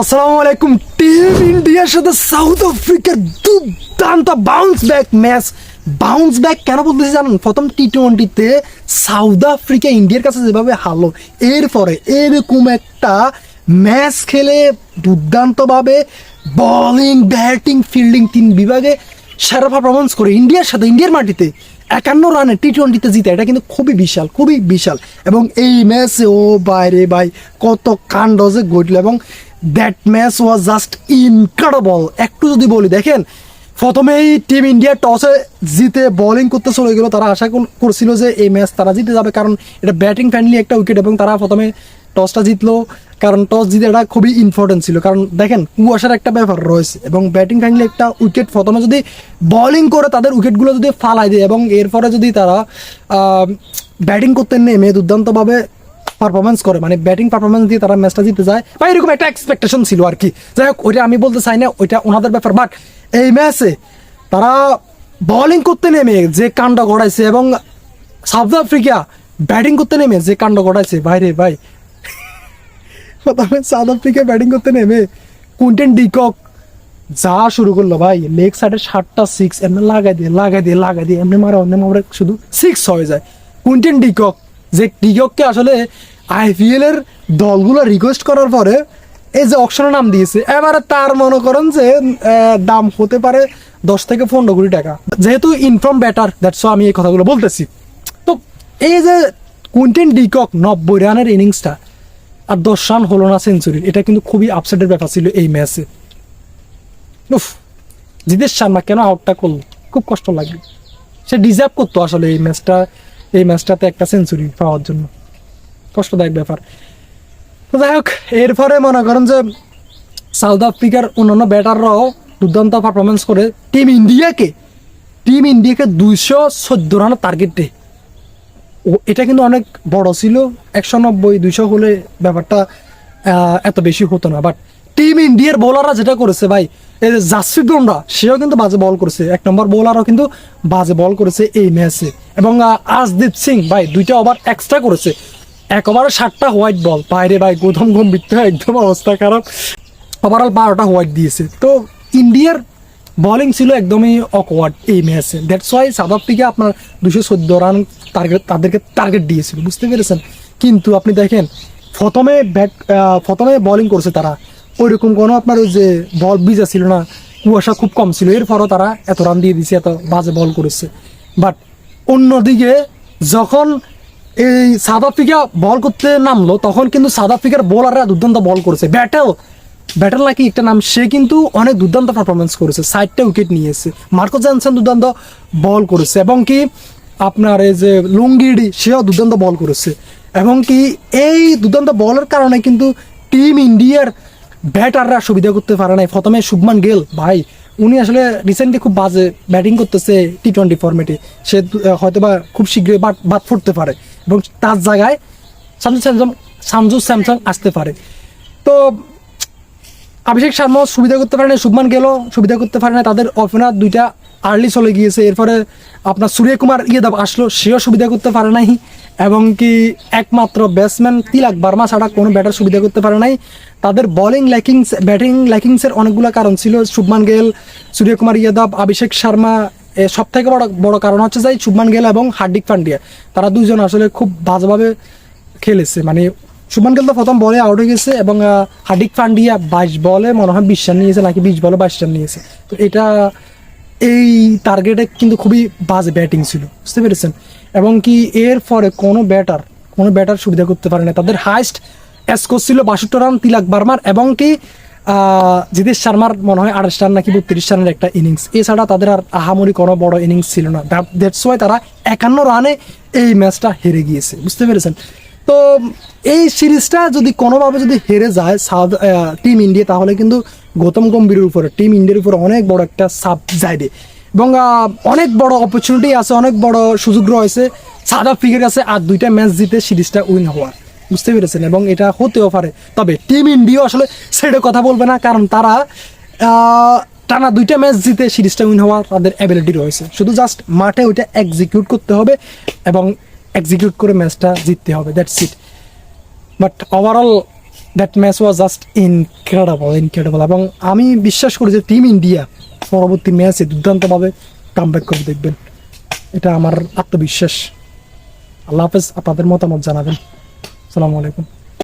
আসসালামু আলাইকুম টিম ইন্ডিয়ার সাথে সাউথ আফ্রিকার দুর্দান্ত bounce back match bounce back কেন বলতেছি জানেন? প্রথম টি টোয়েন্টিতে সাউথ আফ্রিকা ইন্ডিয়ার কাছে যেভাবে হারলো, এরপরে এরকম একটা ম্যাচ খেলে দুর্দান্তভাবে বলিং ব্যাটিং ফিল্ডিং তিন বিভাগে সেরা পারফরমেন্স করে। ইন্ডিয়ার সাথে ইন্ডিয়ার মাটিতে একান্ন রানে টি টোয়েন্টিতে জিতে, এটা কিন্তু খুবই বিশাল খুবই বিশাল। এবং এই ম্যাচে ও বাইরে ভাই, কত কাণ্ড যে ঘটলো। এবং that match was just incredible একটু যদি বলি, দেখেন, প্রথমেই টিম ইন্ডিয়া টসে জিতে বোলিং করতে চলে গেলো। তারা আশা কর- করছিল যে এই ম্যাচ তারা জিতে যাবে। কারণ এটা ব্যাটিং ফ্রেন্ডলি একটা উইকেট এবং তারা প্রথমে টসটা জিতলো, কারণ টস জিতে এটা খুবই ইম্পর্টেন্ট ছিল। কারণ দেখেন, কুয়াশার একটা ব্যাপার রয়েছে এবং ব্যাটিং ফ্রেন্ডলি একটা উইকেট প্রথমে যদি বোলিং করে তাদের উইকেটগুলো যদি ফালাই দেয় এবং এরপরে যদি তারা ব্যাটিং করতে নেমে দুর্দান্তভাবে পারফরমেন্স করে মানে ব্যাটিং পারফরমেন্স দিয়ে তারা ম্যাচটা জিতে যায়, বা এরকম একটা এক্সপেকটেশন ছিল আর কি। যাই হোক, ওইটা আমি বলতে চাই না, ওইটা ওনাদের ব্যাপার। বাট এই ম্যাচে তারা বোলিং করতে নেমে যে কাণ্ড ঘটাইছে এবং সাউথ আফ্রিকা ব্যাটিং করতে নেমে যে কাণ্ড ঘটাইছে বাইরে ভাই প্রথমে সাউথ আফ্রিকা ব্যাটিং করতে নেমে কুইন্টেন ডিকক যা শুরু করল ভাই লেগ সাইডে সাতটা সিক্স এমনি লাগাই দিয়ে লাগাই দিয়ে লাগাই দিয়ে, এমনি মারা অন্য মারা, শুধু সিক্স হয়ে যায়। কুইন্টেন ডিকক যে ডিকককে আসলে আইপিএল এর দলগুলো রিকোয়েস্ট করার পরে এই যে অপশনে নাম দিয়েছে, এবারে তার মনে করেন যে দাম হতে পারে দশ থেকে পনেরো কোটি টাকা। যেহেতু ইনফর্ম ব্যাটার দ্যাটস আমি এই কথাগুলো বলতেছি। তো এই যে কুইন্টেন ডিকক নব্বই রানের ইনিংসটা আর দশ রান হলো না সেঞ্চুরি এটা কিন্তু খুবই আপসেটের ব্যাপার ছিল এই ম্যাচে উফ, জিতেশ শর্মা কেন আউটটা করল? খুব কষ্ট লাগল। সে ডিজার্ভ করতো আসলে এই ম্যাচটা এই ম্যাচটাতে একটা সেঞ্চুরি পাওয়ার জন্য। কষ্টদায়ক ব্যাপার। তো যাই হোক, এরপরে মনে করেন যে সাউথ আফ্রিকার অন্যান্য ব্যাটাররাও দুর্দান্ত পারফরমেন্স করে। টিম ইন্ডিয়াকে টিম ইন্ডিয়াকে দুইশো চোদ্দ রানের টার্গেট এটা কিন্তু অনেক বড় ছিল। একশো নব্বই, দুইশো হলে ব্যাপারটা এত বেশি হতো না। বাট টিম ইন্ডিয়ার বোলাররা যেটা করেছে ভাই, এই যে জাসপ্রীত বুমরা সেও কিন্তু বাজে বল করেছে। এক নম্বর বোলারও কিন্তু বাজে বল করেছে এই ম্যাচে এবং আজদীপ সিং ভাই, দুইটা ওভার এক্সট্রা করেছে। এক ওভারে ষাটটা হোয়াইট বল বাইরে ভাই, গৌতম গম্ভীর একদম অবস্থা খারাপ। ওভারঅল বারোটা হোয়াইট দিয়েছে। তো ইন্ডিয়ার বোলিং ছিল একদমই অকওয়ার্ড এই ম্যাচে দ্যাটস ওয়াই সাউথ আফ্রিকা আপনার দুশো চোদ্দ রান টার্গেট তাদেরকে টার্গেট দিয়েছিল, বুঝতে পেরেছেন? কিন্তু আপনি দেখেন, প্রথমে ব্যাট প্রথমে বোলিং করছে তারা। ওইরকম কোনো আপনার ওই যে বল বিজা ছিল না, কুয়াশা খুব কম ছিল, এরপরও তারা এত রান দিয়ে দিয়েছে, এত বাজে বল করেছে। বাট অন্যদিকে যখন এই সাউথ আফ্রিকা বল করতে নামলো, তখন কিন্তু সাউথ আফ্রিকার বোলাররা দুর্দান্ত বল করেছে। ব্যাটেল ব্যাটেল লাকি একটা নাম, সে কিন্তু অনেক দুর্দান্ত পারফরমেন্স করেছে সাইডটা উইকেট নিয়েছে। মার্কো জ্যানসন দুর্দান্ত বল করেছে, এবং কি আপনার এই যে লুঙ্গিডি সেও দুর্দান্ত বল করেছে। এবং কি এই দুর্দান্ত বলের কারণে কিন্তু টিম ইন্ডিয়ার ব্যাটাররা সুবিধা করতে পারে নাই। প্রথমে শুভমান গেল, ভাই, উনি আসলে রিসেন্টলি খুব বাজে ব্যাটিং করতেছে টি টোয়েন্টি ফর্মেটে সে হয়তো বা খুব শীঘ্রই বাদ বাদ ফুটতে পারে। এবং তার জায়গায় সামজু স্যামসং সামজু স্যামসং আসতে পারে। তো অভিষেক শর্মা সুবিধা করতে পারে না শুভমান গেলও সুবিধা করতে পারে না তাদের ওপেনার দুইটা আর্লি চলে গিয়েছে, এরপরে আপনার সূর্যকুমার ইয়েদাব আসলো, সেও সুবিধা করতে পারে নাই, এবং কি একমাত্র ব্যাটসম্যান তিলাক বার্মা ছাড়া কোনো ব্যাটার সুবিধা করতে পারে নাই। তাদের বলিং ল্যাকিংস ব্যাটিং ল্যাকিংসের অনেকগুলো কারণ ছিল, শুভমান গেল, সূর্যকুমার ইয়াদব অভিষেক শর্মা সব থেকে বড় বড় কারণ হচ্ছে যে, শুভমান গেল এবং হার্দিক পান্ডিয়া, তারা দুইজন আসলে খুব বাজেভাবে খেলেছে মানে শুভমান গিল তো প্রথম বলে আউট হয়ে গেছে এবং হার্দিক পান্ডিয়া বাইশ বলে, মনে হয় বিশ রান নিয়েছে নাকি বিশ বলে বাইশ রান নিয়েছে। তো এটা, এই টার্গেটে কিন্তু খুবই বাজে ব্যাটিং ছিল, বুঝতে পেরেছেন? এবং কি এর পরে কোনো ব্যাটার কোনো ব্যাটার সুবিধা করতে পারে না তাদের হাইস্ট স্কোর ছিল বাষট্টি রান তিলাক বার্মার এবং কি জিতেশ শর্মার মনে হয় আঠাশ রান নাকি বত্রিশ রানের একটা ইনিংস এছাড়া তাদের আর আহামরি কোনো বড় ইনিংস ছিল না। দ্যাটস ওয়াই তারা একান্ন রানে এই ম্যাচটা হেরে গিয়েছে, বুঝতে পেরেছেন? তো এই সিরিজটা যদি কোনোভাবে যদি হেরে যায় সাউথ টিম ইন্ডিয়া তাহলে কিন্তু গৌতম গম্ভীরের উপরে টিম ইন্ডিয়ার উপরে অনেক বড় একটা সাপ যাইবে এবং অনেক বড় অপরচুনিটি আছে, অনেক বড় সুযোগ রয়েছে। সাউথ আফ্রিকার কাছে আর দুইটা ম্যাচ জিতে সিরিজটা উইন হওয়ার। বুঝতে পেরেছেন? এবং এটা হতেও পারে। তবে টিম ইন্ডিয়া আসলে সেটা কথা বলবে না, কারণ তারা টানা দুইটা ম্যাচ জিতে সিরিজটা উইন হওয়ার তাদের অ্যাবিলিটি রয়েছে। শুধু জাস্ট মাঠে ওইটা এক্সিকিউট করতে হবে এবং এক্সিকিউট করে ম্যাচটা জিততে হবে that's it but overall that match was just incredible incredible এবং আমি বিশ্বাস করি যে টিম ইন্ডিয়া পরবর্তী ম্যাচে দুর্দান্তভাবে কামব্যাক করে দেখবেন। এটা আমার আত্মবিশ্বাস। আল্লাহ হাফেজ, আপনাদের মতামত জানাবেন। সালামু আলাইকুম।